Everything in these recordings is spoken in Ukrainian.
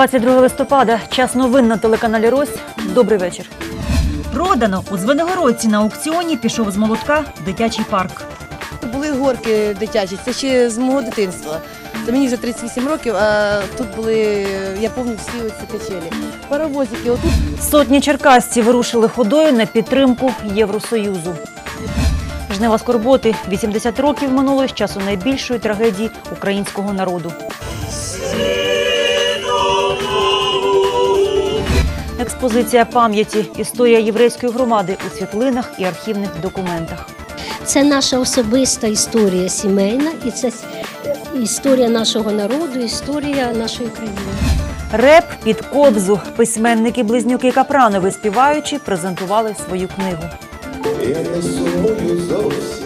22 листопада. Час новин на телеканалі Рось. Добрий вечір. Продано у Звенигородці на аукціоні пішов з молотка дитячий парк. Були горки дитячі, це ще з мого дитинства. Це мені вже 38 років, а тут були, я пам'ятаю всі оці качелі. Паровозики, отут Сотні черкасців вирушили ходою на підтримку Євросоюзу. Жнива скорботи 80 років минуло з часу найбільшої трагедії українського народу. Експозиція пам'яті історія єврейської громади у світлинах і архівних документах. Це наша особиста історія сімейна, і це історія нашого народу, історія нашої країни. Реп під кобзу. Письменники близнюки Капранови співаючи презентували свою книгу. Я не сумую зовсім.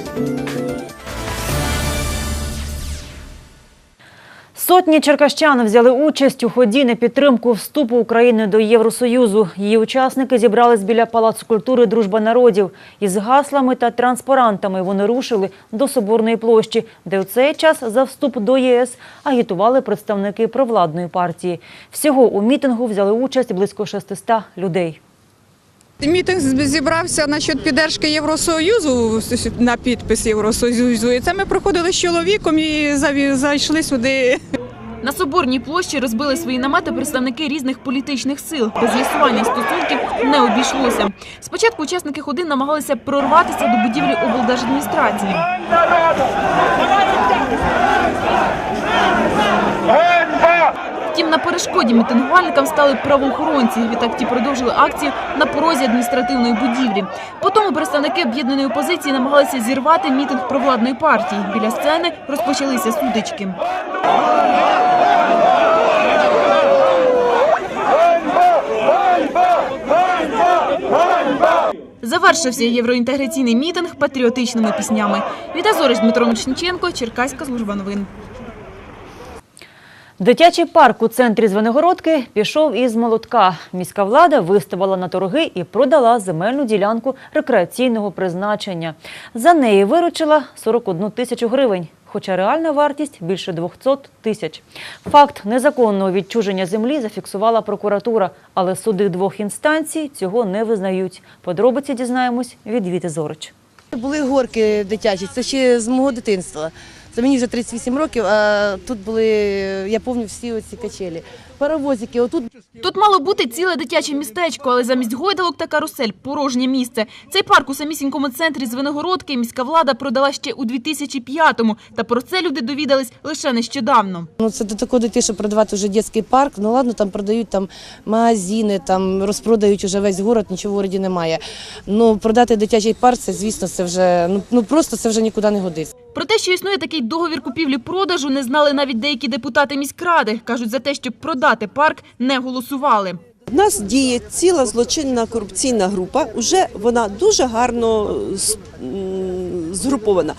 Сотні черкащан взяли участь у ході на підтримку вступу України до Євросоюзу. Її учасники зібрались біля Палацу культури Дружба народів. Із гаслами та транспарантами вони рушили до Соборної площі, де у цей час за вступ до ЄС агітували представники провладної партії. Всього у мітингу взяли участь близько 600 людей. Мітинг зібрався насчет піддержки Євросоюзу на підпис Євросоюзу. І це ми проходили з чоловіком і зайшли сюди. На Соборній площі розбили свої намети представники різних політичних сил. Без з'ясування стосунків не обійшлося. Спочатку учасники ходи намагалися прорватися до будівлі облдержадміністрації. Втім, на перешкоді мітингувальникам стали правоохоронці. Відтак ті продовжили акцію на порозі адміністративної будівлі. Потім представники об'єднаної опозиції намагалися зірвати мітинг провладної партії. Біля сцени розпочалися сутички. Завершився євроінтеграційний мітинг патріотичними піснями. Віта Зорич, Дмитро Мечниченко, Черкаська служба новин. Дитячий парк у центрі Звенигородки пішов із молотка. Міська влада виставила на торги і продала земельну ділянку рекреаційного призначення. За неї виручила 41 тисячу гривень, хоча реальна вартість більше 200 тисяч. Факт незаконного відчуження землі зафіксувала прокуратура, але суди двох інстанцій цього не визнають. Подробиці дізнаємось від Віти Зорич. були горки дитячі, це ще з мого дитинства. Мені вже 38 років, а тут були, я пам'ятаю всі оці качелі. Паровозики, отут Тут мало бути ціле дитяче містечко, але замість гойдалок та карусель – порожнє місце. Цей парк у самісінькому центрі Звенигородки міська влада продала ще у 2005-му. Та про це люди довідались лише нещодавно. Ну, це до такого дійти, що продавати вже дитячий парк. Ну ладно, там продають там магазини, там розпродають уже весь город, нічого в городі немає. Ну продати дитячий парк, це звісно, це вже ну, ну просто це вже нікуди не годиться. Про те, що існує такий договір купівлі-продажу, не знали навіть деякі депутати міськради. Кажуть, за те, щоб продати парк, не голосували. У нас діє ціла злочинна корупційна група. Уже вона дуже гарно е, згрупована,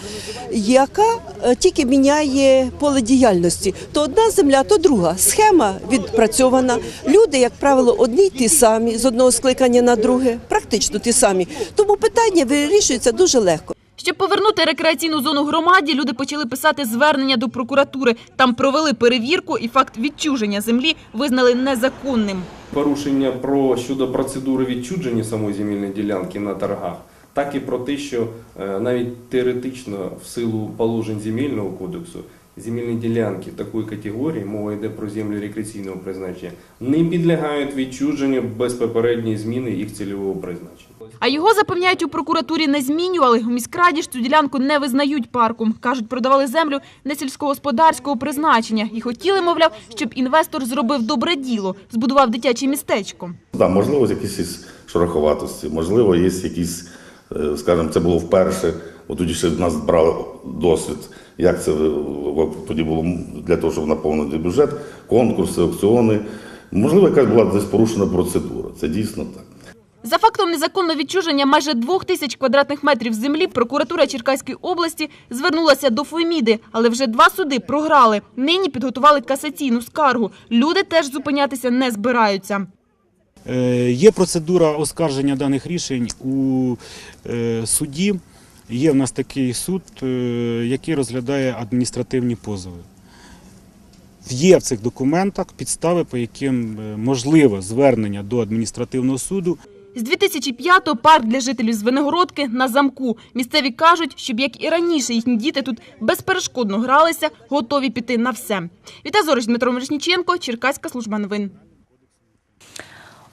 яка е, тільки міняє поле діяльності. То одна земля, то друга. Схема відпрацьована. Люди, як правило, одні ті самі з одного скликання на друге, практично ті самі. Тому питання вирішується дуже легко. Щоб повернути рекреаційну зону громаді, люди почали писати звернення до прокуратури. Там провели перевірку і факт відчуження землі визнали незаконним. порушення про щодо процедури відчудження самої земельної ділянки на торгах, так і про те, що е, навіть теоретично в силу положень земельного кодексу земельні ділянки такої категорії, мова йде про землі рекреаційного призначення, не підлягають відчуженню без попередньої зміни їх цільового призначення. А його запевняють у прокуратурі не змінювали. У міськраді ж цю ділянку не визнають парком. Кажуть, продавали землю не сільськогосподарського призначення і хотіли, мовляв, щоб інвестор зробив добре діло, збудував дитяче містечко. Да, можливо, якісь із шероховатості, можливо, є якісь, е, скажімо, це було вперше. От тоді ще в нас брали досвід, як це е, тоді було для того, щоб наповнити бюджет, конкурси, аукціони. Можливо, якась була десь порушена процедура. Це дійсно так. За фактом незаконного відчуження майже двох тисяч квадратних метрів землі прокуратура Черкаської області звернулася до Феміди, але вже два суди програли. Нині підготували касаційну скаргу. Люди теж зупинятися не збираються. Е, Є процедура оскарження даних рішень у е, суді. Є в нас такий суд, е, який розглядає адміністративні позови. є в цих документах підстави, по яким можливе звернення до адміністративного суду З 2005-го парк для жителів Звенигородки на замку. Місцеві кажуть, щоб як і раніше їхні діти тут безперешкодно гралися, готові піти на все. Віта Зорич, Дмитро Мирошніченко, Черкаська служба новин.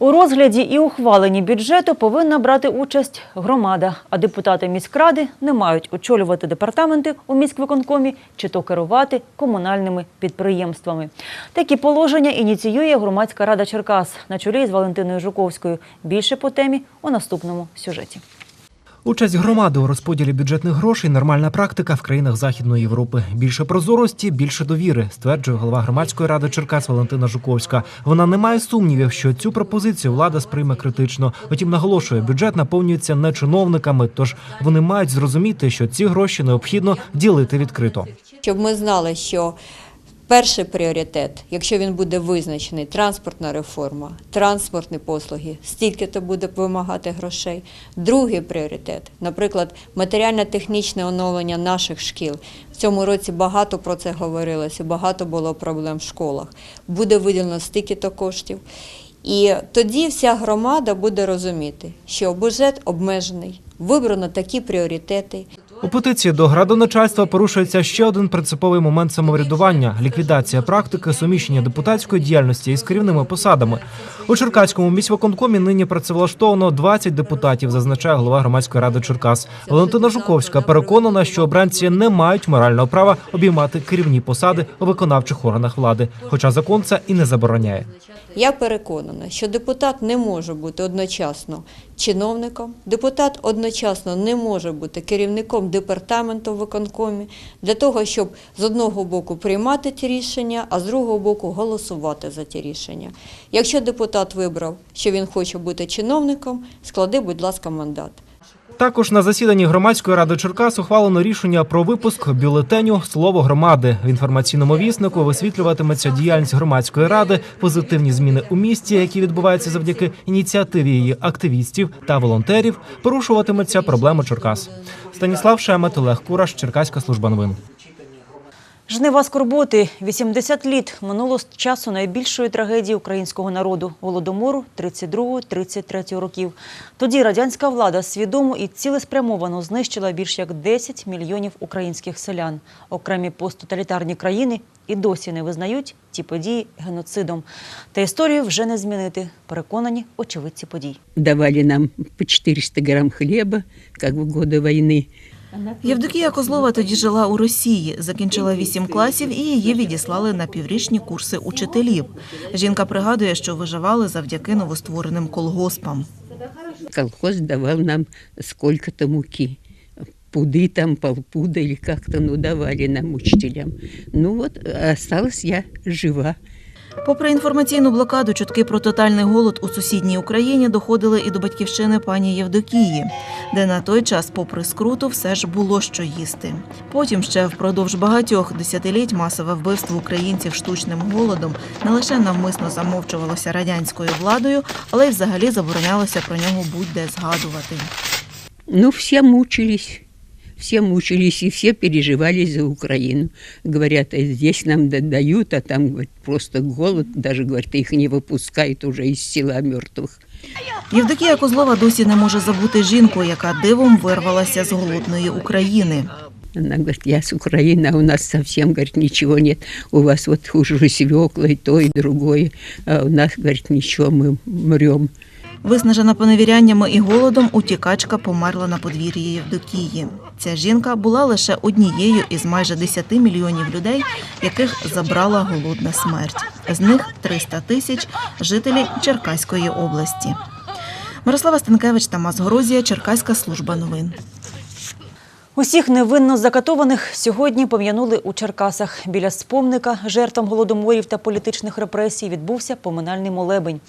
У розгляді і ухваленні бюджету повинна брати участь громада, а депутати міськради не мають очолювати департаменти у міськвиконкомі чи то керувати комунальними підприємствами. Такі положення ініціює громадська рада Черкас на чолі з Валентиною Жуковською. Більше по темі у наступному сюжеті. Участь громади у розподілі бюджетних грошей нормальна практика в країнах Західної Європи. Більше прозорості, більше довіри, стверджує голова громадської ради Черкас Валентина Жуковська. Вона не має сумнівів, що цю пропозицію влада сприйме критично. Втім, наголошує, бюджет наповнюється не чиновниками, тож вони мають зрозуміти, що ці гроші необхідно ділити відкрито. щоб ми знали, що перший пріоритет, якщо він буде визначений, транспортна реформа, транспортні послуги, стільки то буде вимагати грошей. Другий пріоритет, наприклад, матеріально-технічне оновлення наших шкіл. В цьому році багато про це говорилося, багато було проблем в школах. Буде виділено стільки то коштів. І тоді вся громада буде розуміти, що бюджет обмежений, вибрано такі пріоритети. У петиції до градоначальства порушується ще один принциповий момент самоврядування ліквідація практики суміщення депутатської діяльності із керівними посадами. У Черкаському міськвиконкомі нині працевлаштовано 20 депутатів, зазначає голова громадської ради Черкас. Валентина Жуковська переконана, що обранці не мають морального права обіймати керівні посади у виконавчих органах влади, хоча закон це і не забороняє. Я переконана, що депутат не може бути одночасно чиновником, депутат одночасно не може бути керівником департаменту в виконкомі для того, щоб з одного боку приймати ті рішення, а з другого боку голосувати за ті рішення. Якщо депутат вибрав, що він хоче бути чиновником, склади, будь ласка, мандат. Також на засіданні громадської ради Черкас ухвалено рішення про випуск бюлетеню Слово громади в інформаційному віснику висвітлюватиметься діяльність громадської ради, позитивні зміни у місті, які відбуваються завдяки ініціативі її активістів та волонтерів. Порушуватиметься проблеми Черкас. Станіслав Шемет, Олег Кураш, Черкаська служба новин. Жнива скорботи 80 літ минуло з часу найбільшої трагедії українського народу голодомору 32-33 років. Тоді радянська влада свідомо і цілеспрямовано знищила більш як 10 мільйонів українських селян. Окремі посттоталітарні країни і досі не визнають ті події геноцидом. Та історію вже не змінити. Переконані очевидці подій. давали нам по 400 грамм хлеба, как в годы войны. Євдокія Козлова тоді жила у Росії, закінчила вісім класів і її відіслали на піврічні курси учителів. Жінка пригадує, що виживали завдяки новоствореним колгоспам. Колхоз давал нам сколько-то муки. Пуды там, полпуда или как-то, ну, давали нам учителям. Ну вот, осталась я жива. Попри інформаційну блокаду, чутки про тотальний голод у сусідній Україні доходили і до батьківщини пані Євдокії, де на той час, попри скруту, все ж було що їсти. Потім ще впродовж багатьох десятиліть масове вбивство українців штучним голодом не лише навмисно замовчувалося радянською владою, але й взагалі заборонялося про нього будь-де згадувати. Ну, все мучились. Все мучились и все переживали за Украину. Говорят, «А здесь нам да- дают, а там говорит, просто голод. Даже, говорит, их не выпускают уже из села мертвых. Євдокія Козлова досі не може забути жінку, яка дивом вирвалася з голодної України. Она говорит, я с Украины, а у нас совсем, говорит, ничего нет. У вас вот хуже свекла и то, и другое. А у нас, говорит, ничего, мы мрем. Виснажена поневіряннями і голодом, утікачка померла на подвір'ї Євдокії. Ця жінка була лише однією із майже 10 мільйонів людей, яких забрала голодна смерть. З них 300 тисяч жителі Черкаської області. Мирослава Станкевич, Тамас Горозія, Черкаська служба новин. Усіх невинно закатованих сьогодні пом'янули у Черкасах. Біля спомника жертвам голодоморів та політичних репресій відбувся поминальний молебень.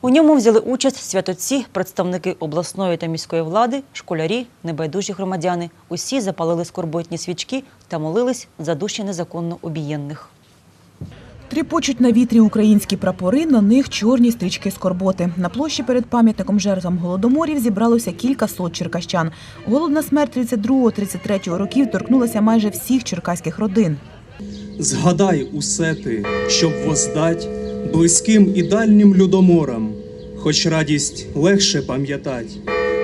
У ньому взяли участь святоці, представники обласної та міської влади, школярі, небайдужі громадяни. Усі запалили скорботні свічки та молились за душі незаконно обієнних. Тріпочуть на вітрі українські прапори, на них чорні стрічки скорботи. На площі перед пам'ятником жертвам голодоморів зібралося кілька сот черкащан. Голодна смерть 32-33 років торкнулася майже всіх черкаських родин. Згадай усе ти, щоб воздать близьким і дальнім людоморам, хоч радість легше пам'ятать,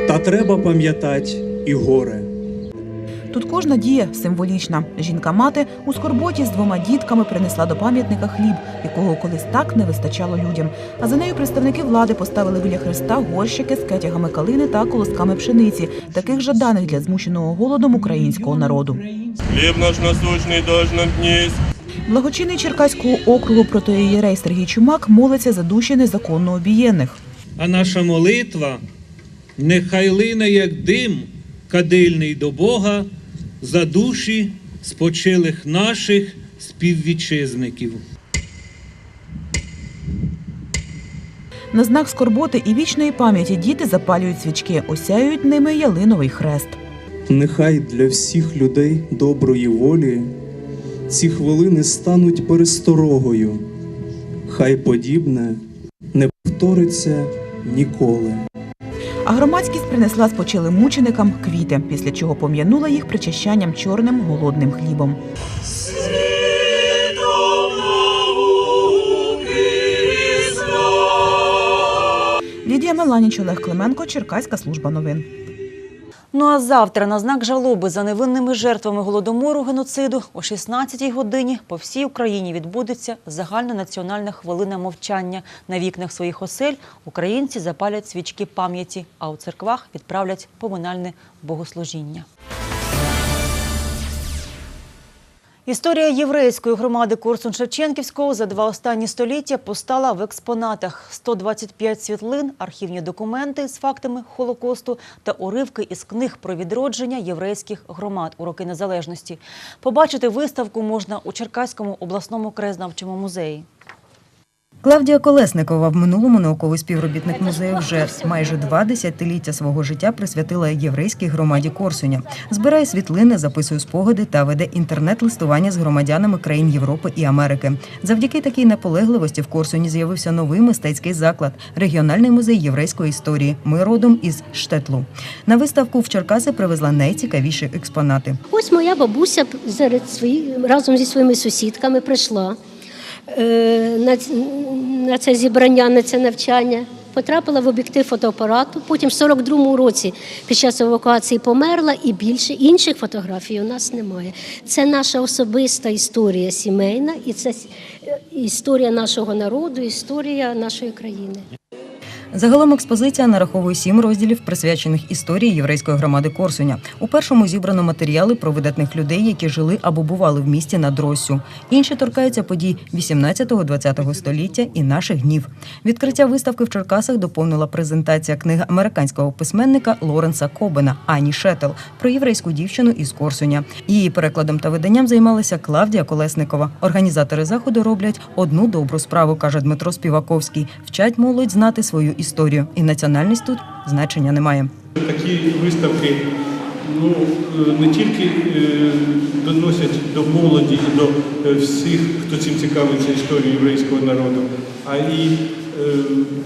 та треба пам'ятать і горе. Тут кожна дія символічна. Жінка-мати у скорботі з двома дітками принесла до пам'ятника хліб, якого колись так не вистачало людям. А за нею представники влади поставили біля хреста горщики з кетягами калини та колосками пшениці, таких жаданих для змученого голодом українського народу. Хліб наш насущний даж нам дніс. Благочинний Черкаського округу протоієрей Сергій Чумак молиться за душі незаконно обієнних. А наша молитва нехай лине, як дим кадильний до Бога за душі спочилих наших співвітчизників. На знак скорботи і вічної пам'яті діти запалюють свічки, осяють ними ялиновий хрест. Нехай для всіх людей доброї волі ці хвилини стануть пересторогою. Хай подібне не повториться ніколи. А громадськість принесла спочилим мученикам квіти, після чого пом'янула їх причащанням чорним голодним хлібом. Лідія Меланіч, Олег Клименко, Черкаська служба новин. Ну а завтра на знак жалоби за невинними жертвами голодомору геноциду о 16-й годині по всій Україні відбудеться загальнонаціональна хвилина мовчання. На вікнах своїх осель українці запалять свічки пам'яті, а у церквах відправлять поминальне богослужіння. Історія єврейської громади Корсун-Шевченківського за два останні століття постала в експонатах. 125 світлин, архівні документи з фактами Холокосту та уривки із книг про відродження єврейських громад у роки незалежності. Побачити виставку можна у Черкаському обласному краєзнавчому музеї. Клавдія Колесникова в минулому науковий співробітник музею вже майже два десятиліття свого життя присвятила єврейській громаді Корсуня. Збирає світлини, записує спогади та веде інтернет-листування з громадянами країн Європи і Америки. Завдяки такій наполегливості в Корсуні з'явився новий мистецький заклад регіональний музей єврейської історії. Ми родом із Штетлу. На виставку в Черкаси привезла найцікавіші експонати. Ось моя бабуся серед свої, разом зі своїми сусідками прийшла на, на це зібрання, на це навчання. Потрапила в об'єктив фотоапарату. Потім в 42-му році під час евакуації померла, і більше інших фотографій у нас немає. Це наша особиста історія сімейна, і це е, історія нашого народу, історія нашої країни. Загалом експозиція нараховує сім розділів, присвячених історії єврейської громади Корсуня. У першому зібрано матеріали про видатних людей, які жили або бували в місті над Россю. Інші торкаються подій 18-20 століття і наших днів. Відкриття виставки в Черкасах доповнила презентація книги американського письменника Лоренса Кобена Ані Шетел про єврейську дівчину із Корсуня. Її перекладом та виданням займалася Клавдія Колесникова. Організатори заходу роблять одну добру справу, каже Дмитро Співаковський. Вчать молодь знати свою історію, і національність тут значення не має. Такі виставки ну, е, не тільки е, доносять до молоді до е, всіх, хто цим цікавиться історією єврейського народу, а і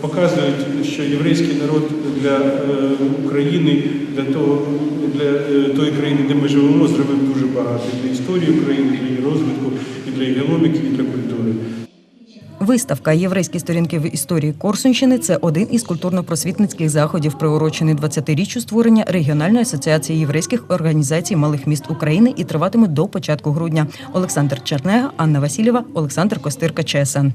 показують, що єврейський народ для України, для того, для тої країни, де ми живемо, зробив дуже багато для історії України, для її розвитку, і для економіки, і для культури. Виставка Єврейські сторінки в історії Корсунщини це один із культурно-просвітницьких заходів, приурочений 20-річчю створення регіональної асоціації єврейських організацій малих міст України і триватиме до початку грудня. Олександр Чернега, Анна Васильєва, Олександр Костирка, ЧСН.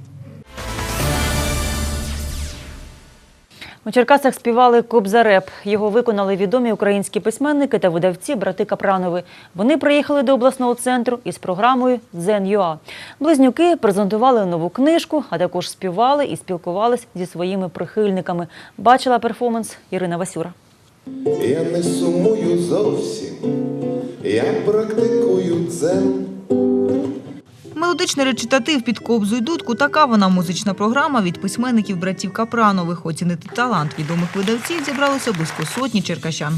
У Черкасах співали Кобзареп. Його виконали відомі українські письменники та видавці брати Капранови. Вони приїхали до обласного центру із програмою «Дзен.ЮА». Близнюки презентували нову книжку, а також співали і спілкувались зі своїми прихильниками. Бачила перформанс Ірина Васюра. Я не сумую зовсім, я практикую дзен. Мелодичний речитатив під кобзу й дудку – така вона музична програма від письменників братів Капранових. Оцінити талант відомих видавців зібралося близько сотні черкащан.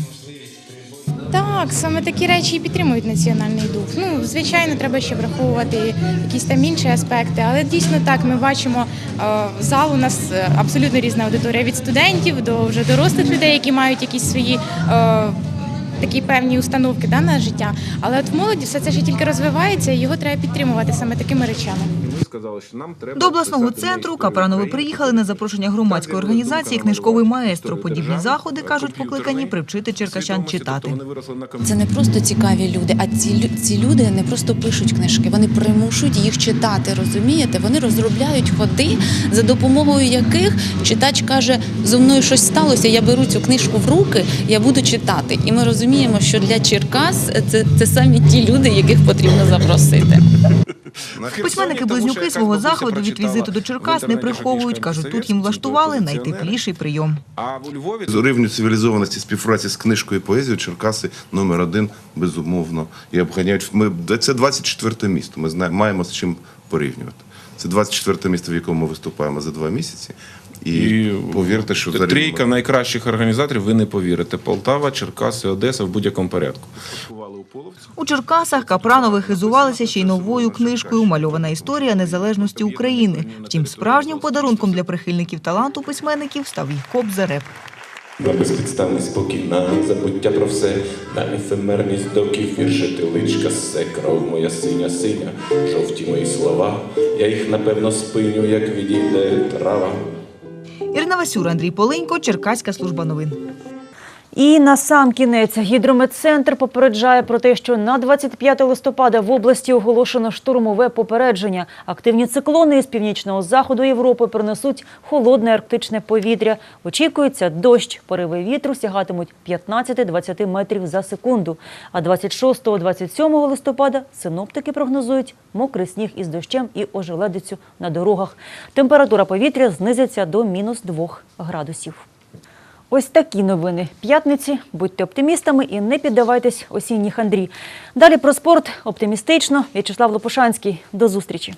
Так, саме такі речі і підтримують національний дух. Ну, звичайно, треба ще враховувати якісь там інші аспекти, але дійсно так ми бачимо е, зал у нас е, абсолютно різна аудиторія від студентів до вже дорослих людей, які мають якісь свої. Такі певні установки да, на життя. Але от в молоді все це ще тільки розвивається, і його треба підтримувати саме такими речами. Ми сказали, що нам треба До обласного центру Капранови приїхали на запрошення громадської організації Книжковий маестро. Подібні заходи кажуть, покликані привчити черкащан читати. Це не просто цікаві люди, а ці, ці люди не просто пишуть книжки, вони примушують їх читати. Розумієте? Вони розробляють ходи, за допомогою яких читач каже: зо мною щось сталося, я беру цю книжку в руки, я буду читати. І ми розуміємо, що для Черкас це, це самі ті люди, яких потрібно запросити. Письменники близнюки свого заходу від візиту до Черкас не приховують. кажуть, тут їм влаштували найтепліший прийом. А у Львові З рівню цивілізованості співпраці з книжкою і поезією Черкаси номер один, безумовно. І обганяють. Ми, це 24 місто. Ми знаємо, маємо з чим порівнювати. Це 24 місто, в якому ми виступаємо за два місяці. І, повірте, що за трійка найкращих організаторів, ви не повірите. Полтава, Черкаси, Одеса в будь-якому порядку. У Черкасах Капранови хизувалися ще й новою книжкою Мальована історія незалежності України. Втім, справжнім подарунком для прихильників таланту письменників став їх кобзареп. На безпідставний спокій, на забуття про все, на ефемерність доків, віршити личка, все, кров моя синя, синя, жовті мої слова, я їх напевно спиню, як відійде трава. Ірина Васюра, Андрій Поленько, Черкаська служба новин. І на сам кінець гідрометцентр попереджає про те, що на 25 листопада в області оголошено штурмове попередження. Активні циклони із північного заходу Європи принесуть холодне арктичне повітря. Очікується дощ. Пориви вітру сягатимуть 15-20 метрів за секунду. А 26-27 листопада синоптики прогнозують мокрий сніг із дощем і ожеледицю на дорогах. Температура повітря знизиться до мінус 2 градусів. Ось такі новини п'ятниці. Будьте оптимістами і не піддавайтесь осінній хандрі. Далі про спорт оптимістично. В'ячеслав Лопушанський. До зустрічі.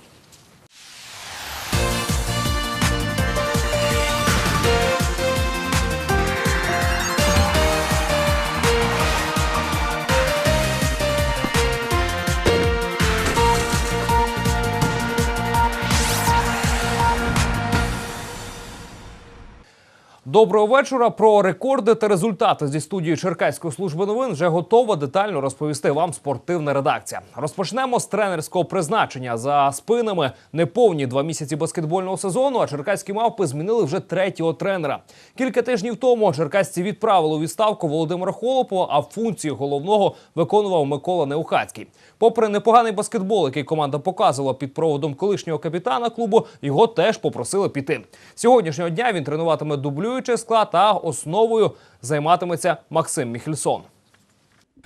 Доброго вечора. Про рекорди та результати зі студії Черкаської служби новин вже готова детально розповісти вам спортивна редакція. Розпочнемо з тренерського призначення. За спинами неповні два місяці баскетбольного сезону. А черкаські мавпи змінили вже третього тренера. Кілька тижнів тому черкасці відправили у відставку Володимира Холопова, а функції головного виконував Микола Неухацький. Попри непоганий баскетбол, який команда показувала під проводом колишнього капітана клубу, його теж попросили піти. Сьогоднішнього дня він тренуватиме дублюючий склад, а основою займатиметься Максим Міхельсон.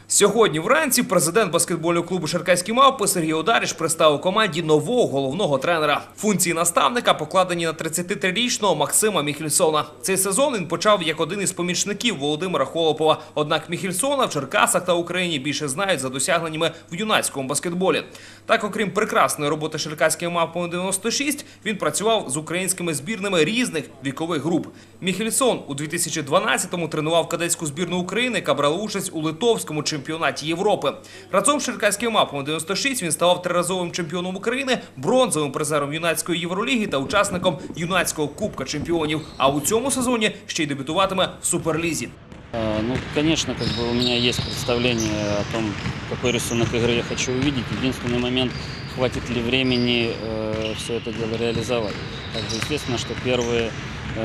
Сьогодні вранці президент баскетбольного клубу Черкаські мавпи Сергій Одаріч представив команді нового головного тренера. Функції наставника покладені на 33-річного Максима Міхельсона. Цей сезон він почав як один із помічників Володимира Холопова. Однак Міхельсона в Черкасах та Україні більше знають за досягненнями в юнацькому баскетболі. Так, окрім прекрасної роботи Черкаськими мавпами 96, він працював з українськими збірними різних вікових груп. Міхельсон у 2012-му тренував кадетську збірну України, яка брала участь у литовському чемпіонаті Європи. Разом з черкаськими мапами 96 він ставав триразовим чемпіоном України, бронзовим призером юнацької євроліги та учасником юнацького кубка чемпіонів. А у цьому сезоні ще й дебютуватиме в суперлізі. А, Ну, конечно, как бы у меня есть представление о том, какой рисунок игры я хочу увидеть. Единственный момент, хватит ли времени э, все это дело реализовать. Также естественно, что первые э,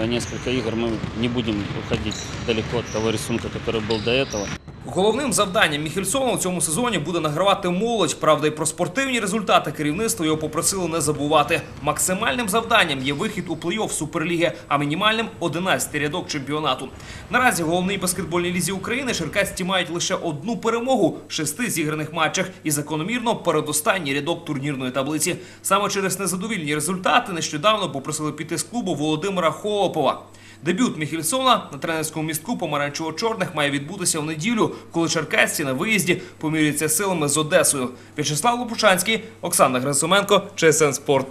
несколько игр мы не будем уходить далеко от того рисунка, который был до этого. Головним завданням Міхельсона у цьому сезоні буде награвати молодь. Правда, і про спортивні результати керівництво його попросили не забувати. Максимальним завданням є вихід у плей-офф Суперліги, а мінімальним 11 рядок чемпіонату. Наразі в головній баскетбольній лізі України черкасці мають лише одну перемогу в шести зіграних матчах і закономірно передостанній рядок турнірної таблиці. Саме через незадовільні результати нещодавно попросили піти з клубу Володимира Холопова. Дебют Міхельсона на тренерському містку помаранчево-чорних має відбутися в неділю, коли черкасці на виїзді поміряться силами з Одесою. В'ячеслав Лопушанський, Оксана Грисуменко, ЧСН Спорт.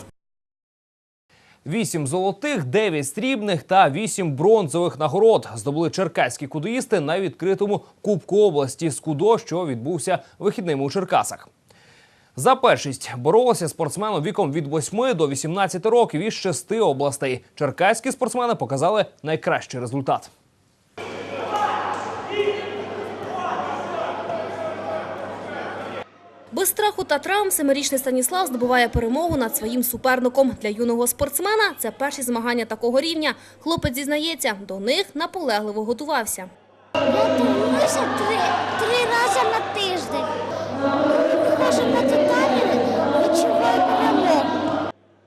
Вісім золотих, дев'ять срібних та вісім бронзових нагород здобули черкаські кудоїсти на відкритому Кубку області з кудо, що відбувся вихідними у Черкасах. За першість боролися спортсмени віком від 8 до 18 років із шести областей. Черкаські спортсмени показали найкращий результат. Без страху та травм семирічний Станіслав здобуває перемогу над своїм суперником. Для юного спортсмена це перші змагання такого рівня. Хлопець зізнається, до них наполегливо готувався. Готуюся три, три рази на тиждень. Виходжу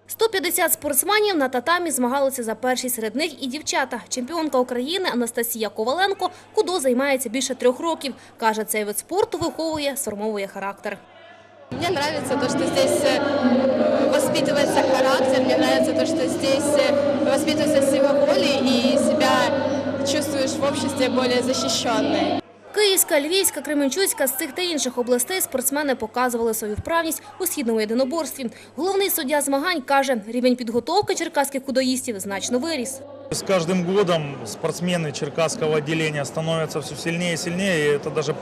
150 спортсменів на татамі змагалися за перші серед них і дівчата. Чемпіонка України Анастасія Коваленко кудо займається більше трьох років. Каже, цей вид спорту виховує, сформовує характер. Мне нравится то, что здесь э, воспитывается характер, мне нравится то, что здесь э, воспитывается сила воли и себя чувствуешь в обществе более защищенной. Київська, Львівська, Кременчуцька з цих та інших областей спортсмени показували свою вправність у східному єдиноборстві. Головний суддя змагань каже, рівень підготовки черкаських кудоїстів значно виріс. С каждым годом спортсмены Черкасского отделения становятся все сильнее и сильнее, и это даже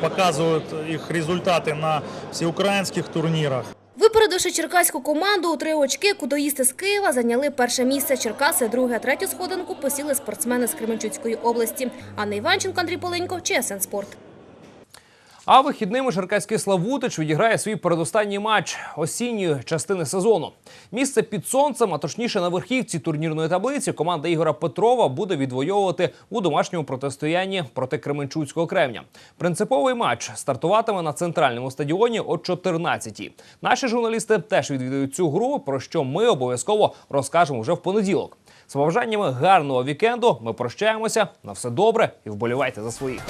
показывают их результаты на всеукраинских турнирах. Випередивши черкаську команду у три очки, кудоїсти з Києва зайняли перше місце. Черкаси, друге, третю сходинку посіли спортсмени з Кременчуцької області. Анна Іванченко, Андрій Поленько, ЧСН Спорт. А вихідними черкаський Славутич відіграє свій передостанній матч осінньої частини сезону. Місце під сонцем, а точніше на верхівці турнірної таблиці, команда Ігора Петрова буде відвоювати у домашньому протистоянні проти Кременчуцького кремня. Принциповий матч стартуватиме на центральному стадіоні о 14-й. Наші журналісти теж відвідують цю гру, про що ми обов'язково розкажемо вже в понеділок. З побажаннями гарного вікенду ми прощаємося. На все добре і вболівайте за своїх.